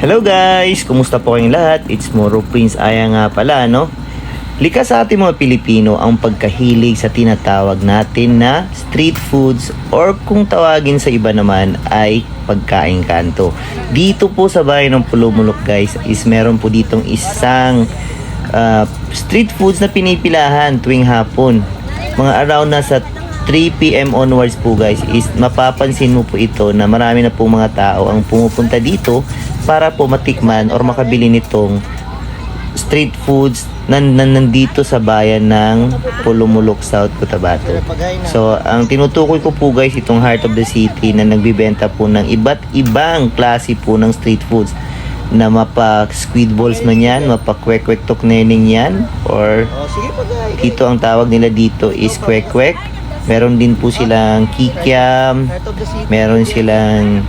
Hello guys! Kumusta po kayong lahat? It's Moro Prince Aya nga pala, no? Likas sa ating mga Pilipino ang pagkahilig sa tinatawag natin na street foods or kung tawagin sa iba naman ay pagkain kanto. Dito po sa bayan ng Pulumulok guys is meron po ditong isang ah, street foods na pinipilahan tuwing hapon. Mga around nasa 3pm onwards po guys is mapapansin mo po ito na marami na po mga tao ang pumupunta dito para po matikman or makabili nitong street foods na, na nandito sa bayan ng Pulumulok, South Cotabato. So, ang tinutukoy ko po guys itong Heart of the City na nagbibenta po ng iba't ibang klase po ng street foods na mapa squid balls man yan, mapa kwek kwek tok neneng yan or dito ang tawag nila dito is kwek kwek. Meron din po silang kikiam, meron silang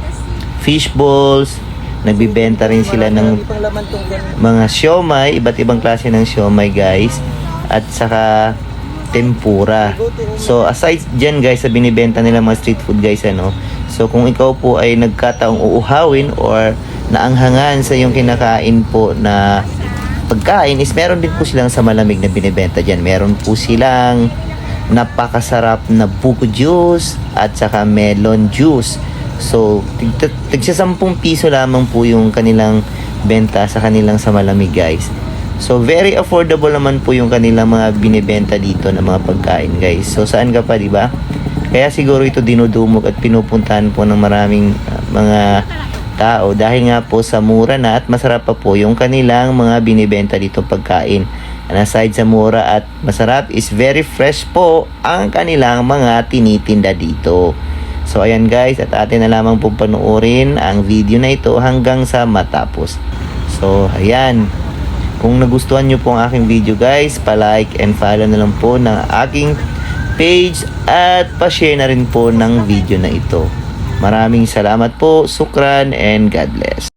fish balls, nagbibenta rin sila ng mga siomay, iba't ibang klase ng siomay guys at saka tempura. So aside dyan guys sa binibenta nila mga street food guys ano. So kung ikaw po ay nagkataong uuhawin or naanghangan sa yung kinakain po na pagkain is meron din po silang sa malamig na binibenta dyan. Meron po silang napakasarap na buko juice at saka melon juice. So, tig tigsa 10 piso lamang po yung kanilang benta sa kanilang sa malamig guys. So, very affordable naman po yung kanilang mga binibenta dito na mga pagkain guys. So, saan ka pa, di ba? Kaya siguro ito dinudumog at pinupuntahan po ng maraming uh, mga tao dahil nga po sa mura na at masarap pa po yung kanilang mga binibenta dito pagkain. And aside sa mura at masarap is very fresh po ang kanilang mga tinitinda dito. So ayan guys at atin na lamang pong panuorin ang video na ito hanggang sa matapos. So ayan. Kung nagustuhan nyo po ang aking video guys, pa-like and follow na lang po ng aking page at pa-share na rin po ng video na ito. Maraming salamat po, sukran and God bless.